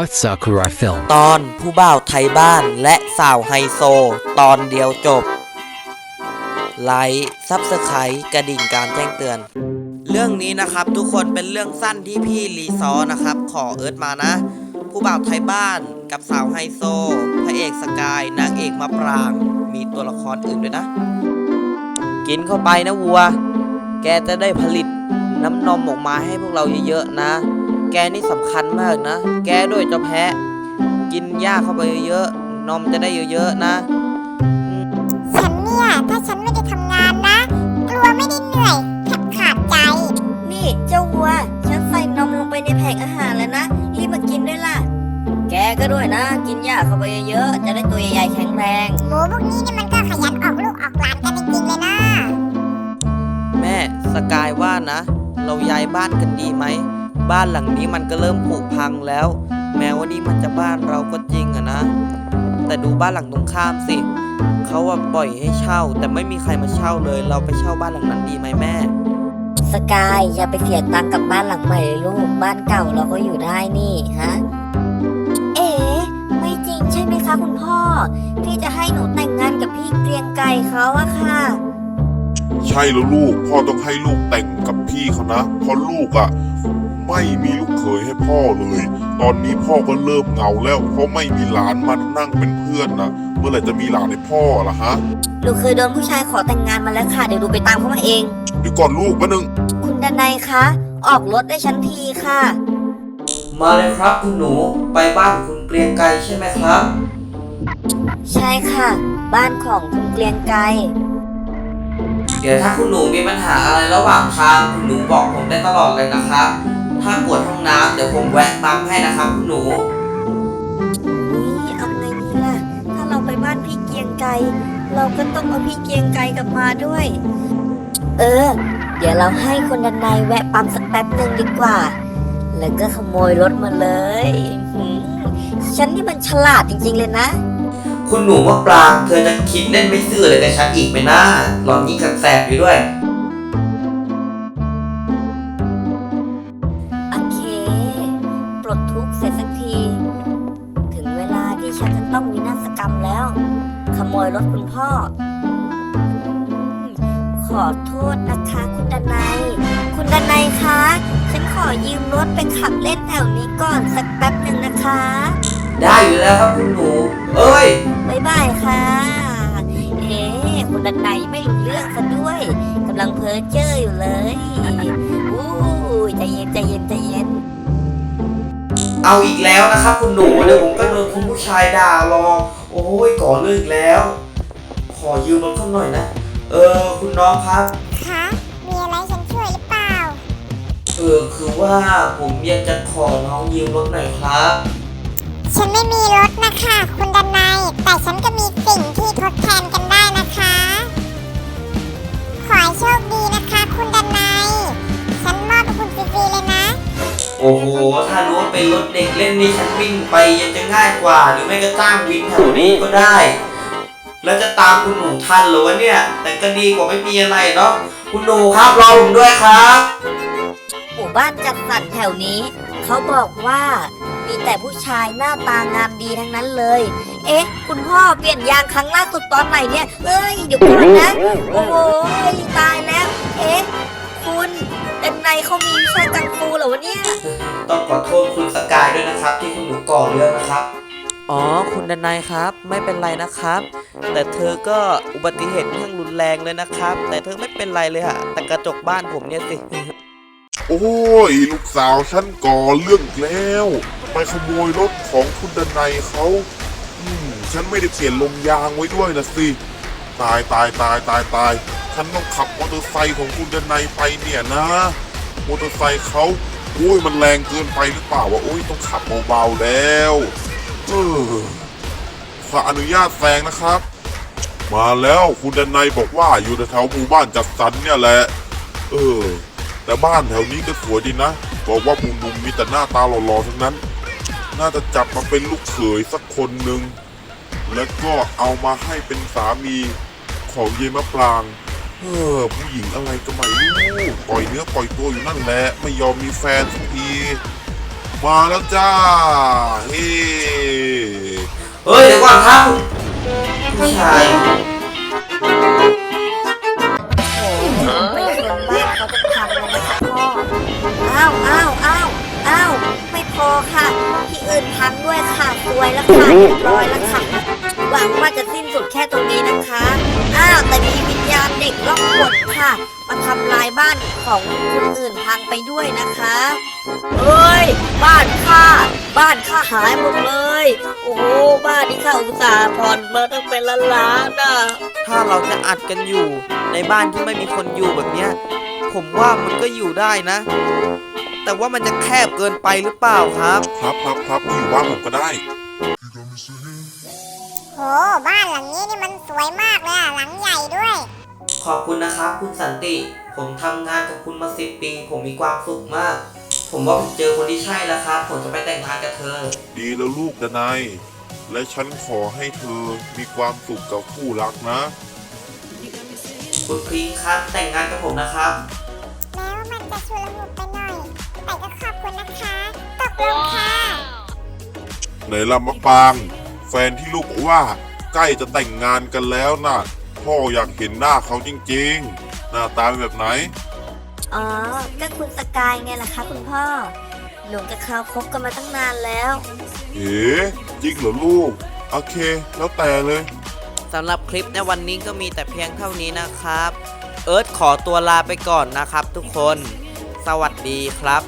Art Sakura Film. ตอนผู้บ่าวไทยบ้านและสาวไฮโซ ตอนเดียวจบ ไลค์ซับสไครต์กระดิ่งการแจ้งเตือน เรื่องนี้นะครับทุกคนเป็นเรื่องสั้นที่พี่รีซอนะครับ ขอเอิร์ธมานะ ผู้บ่าวไทยบ้านกับสาวไฮโซ พระเอกสกาย นางเอกมะปราง มีตัวละครอื่นด้วยนะ กินเข้าไปนะวัว แกจะได้ผลิตน้ำนมออกมาให้พวกเราเยอะๆนะ แกนี่สำคัญมากนะ แกด้วยเจ้าแพะ กินหญ้าเข้าไปเยอะๆนมจะได้เยอะๆนะ ฉันเนี่ย ถ้าฉันไม่ได้ทำงานนะ กลัวไม่ได้เหนื่อยแทบขาดใจ นี่เจ้าวัว ฉันใส่นมลงไปในแผงอาหารแล้วนะรีบมากินด้วยล่ะ แกก็ด้วยนะ กินหญ้าเข้าไปเยอะๆจะได้ตัวใหญ่ๆแข็งแรง หมูพวกนี้นี่มันก็ขยันออกลูกออกหลานกันจริงๆเลยนะ แม่สกายว่านะ เราย้ายบ้านกันดีไหม บ้านหลังนี้มันก็เริ่มผุพังแล้ว แม้ว่านี่มันจะบ้านเราก็จริงอะนะ แต่ดูบ้านหลังตรงข้ามสิเขาว่าปล่อยให้เช่า แต่ไม่มีใครมาเช่าเลย เราไปเช่าบ้านหลังนั้นดีไหมแม่ สกายอย่าไปเสียตังค์กับบ้านหลังใหม่เลยลูกบ้านเก่าเราก็อยู่ได้นี่ฮะเอ๋ไม่จริงใช่ไหมคะคุณพ่อ ที่จะให้หนูแต่งงานกับพี่เกรียงไก่เขาอะค่ะ ใช่แล้วลูก พ่อต้องให้ลูกแต่งกับพี่เขานะเพราะลูกอะ่ะ ไม่มีลูกเขยให้พ่อเลย ตอนนี้พ่อก็เริ่มเหงาแล้วเพราะไม่มีหลานมานั่งเป็นเพื่อนนะเมื่อไหร่จะมีหลานให้พ่อล่ะฮะหนูเคยโดนผู้ชายขอแต่งงานมาแล้วค่ะ เดี๋ยวดูไปตามเขามาเอง เดี๋ยวก่อนลูกแป๊บนึง คุณดนัยคะ ออกรถได้ชั้นทีค่ะ มาเลยครับคุณหนูไปบ้านคุณเกรียงไกรใช่ไหมครับ ใช่ค่ะ บ้านของคุณเกรียงไกรเดี๋ยวถ้าคุณหนูมีปัญหาอะไรระหว่างทางคุณหนูบอกผมได้ตลอดเลยนะครับ ถ้าปวดห้องน้ำเดี๋ยวผมแวะปั๊มให้นะครับคุณหนู นี่เอาไงดีล่ะ ถ้าเราไปบ้านพี่เกรียงไกรเราก็ต้องเอาพี่เกรียงไกรกลับมาด้วย เออ เดี๋ยวเราให้คนดันในแวะปั๊มสักแป๊บหนึ่งดีกว่า แล้วก็ขโมยรถมาเลยหืมฉันนี่มันฉลาดจริงๆเลยนะ คุณหนูมะปรางเธอจะคิดเล่นไม่ซื่อเลยกับฉันอีกไหมนะหลอนยิงกันแสบอยู่ด้วย วลาที่ฉันจะต้องวินาศกรรมแล้ว ขโมยรถคุณพ่ออืมขอโทษนะคะคุณดนัยคุณดนัยคะ ฉันขอยืมรถไปขับเล่นแถวนี้ก่อนสักแป๊บหนึ่งนะคะ ได้อยู่แล้วครับคุณหนูเอ้ยบ๊ายบายค่ะ เอ๊ะคุณดนัยไม่รู้เรื่องซะด้วยกำลังเพ้อเจ้ออยู่เลย อู้ใจเย็นใจเย็นใจเย็น เอาอีกแล้วนะครับคุณหนูเดี๋ยวผมก็โดนคุณผู้ชายด่ารอ โอ้ยก่อเลิกแล้ว ขอยืมรถเขาหน่อยนะ เออคุณน้องครับ คะมีอะไรฉันช่วยหรือเปล่า เออคือว่าผมอยากจะขอน้องยืมรถหน่อยครับ ฉันไม่มีรถนะคะ คุณดนายแต่ฉันก็มีสิ่งที่ทดแทนกันได้นะคะ โอ้โห ถ้ารู้ว่าเป็นรถเด็กเล่นนี่ฉันวิ่งไปยังจะง่ายกว่า หรือไม่ก็จ้างวินแถวนี้ก็ได้ แล้วจะตามคุณหนูทันเหรอวะเนี่ย แต่ก็ดีกว่าไม่มีอะไรเนาะ คุณหนูครับรอผมด้วยครับ หมู่บ้านจัดสรรแถวนี้ เขาบอกว่ามีแต่ผู้ชายหน้าตางามดีทั้งนั้นเลย เอ๊ะ คุณพ่อเปลี่ยนยางครั้งล่าสุดตอนไหนเนี่ย เอ้ย เดี๋ยวก่อนนะ โอ้โหตายแล้ว เอ๊ะ คุณ ด้านในเขามีวิชากังฟูเหรอวะเนี่ย ต้องขอโทษคุณสกายด้วยนะครับ ที่คุณหนูก่อเรื่องนะครับ อ๋อ คุณดนายครับ ไม่เป็นไรนะครับ แต่เธอก็อุบัติเหตุค่อนข้างรุนแรงเลยนะครับ แต่เธอไม่เป็นไรเลยอะแต่กระจกบ้านผมเนี่ยสิ โอ้ย ลูกสาวฉันก่อเรื่องอีกแล้วไปขโมยรถของคุณดนัยเขาอืมฉันไม่ได้เปลี่ยนลมยางไว้ด้วยนะสิ ตายตายตายตายตาย ฉันต้องขับมอเตอร์ไซค์ของคุณดนัยไปเนี่ยนะมอเตอร์ไซค์เขาอุ้ยมันแรงเกินไปหรือเปล่าวะอุ้ยต้องขับเบาๆแล้วเออขออนุญาตแซงนะครับ มาแล้วคุณดนัยบอกว่าอยู่แถวหมู่บ้านจัดสรรเนี่ยแหละ เออ แต่บ้านแถวนี้ก็สวยดีนะบอกว่าหนุ่มมีแต่หน้าตาหล่อๆทั้งนั้น น่าจะจับมาเป็นลูกเขยสักคนหนึ่งแล้วก็เอามาให้เป็นสามีของเยายมะปราง เออผู้หญิงอะไรก็ไม่รู้ปล่อยเนื้อปล่อยตัวอยู่นั่นแหละ ไม่ยอมมีแฟนสักที มาแล้วจ้าเอครับผู้ชายไปชนบ้านเขาจะทำเลยนะคะพ่อ อ้าวอ้าวอ้าวอ้าวไม่พอค่ะ ที่อื่นพังด้วยค่ะซวยแล้วค่ะเรียบร้อยแล้วค่ะหวั งว่าจะสิ้นสุดแค่ตรงนี้นะคะ อ้าวแต่มีวิญญาณเด็กล่องหนค่ะ มาทำลายบ้านของคนอื่นพังไปด้วยนะคะเอ้ย บ้านข้า บ้านข้าหายหมดเลย โอ้โห บ้านที่ข้าอุตส่าห์ผ่อนมาตั้งเป็นล้านล้านๆอะถ้าเราจะอัดกันอยู่ในบ้านที่ไม่มีคนอยู่แบบเนี้ย ผมว่ามันก็อยู่ได้นะ แต่ว่ามันจะแคบเกินไปหรือเปล่าครับ ครับครับครับมาอยู่บ้านผมก็ได้ โห บ้านหลังนี้นี่มันสวยมากเลยอะหลังใหญ่ด้วย ขอบคุณนะครับ คุณสันติ ผมทำงานกับคุณมาสิบปี ผมมีความสุขมาก ผมว่าผมเจอคนที่ใช่แล้วครับ ผมจะไปแต่งงานกับเธอ ดีแล้วลูกดนายและฉันขอให้เธอมีความสุขกับคู่รักนะ คุณพรีครับ แต่งงานกับผมนะครับ แม้ว่ามันจะชุลมุนไปหน่อย แต่ก็ขอบคุณนะคะ ตกลงค่ะ ไหนล่ะมะปาง แฟนที่ลูกบอกว่า ใกล้จะแต่งงานกันแล้วน่ะพ่ออยากเห็นหน้าเขาจริงๆ หน้าตาเป็นแบบไหน อ๋อ ก็คุณสกายไงล่ะคะคุณพ่อหนูกับเขาคบกันมาตั้งนานแล้ว เอ๋จริงเหรอลูก โอเค แล้วแต่เลย สำหรับคลิปในวันนี้ก็มีแต่เพียงเท่านี้นะครับ เอิร์ธขอตัวลาไปก่อนนะครับทุกคน สวัสดีครับ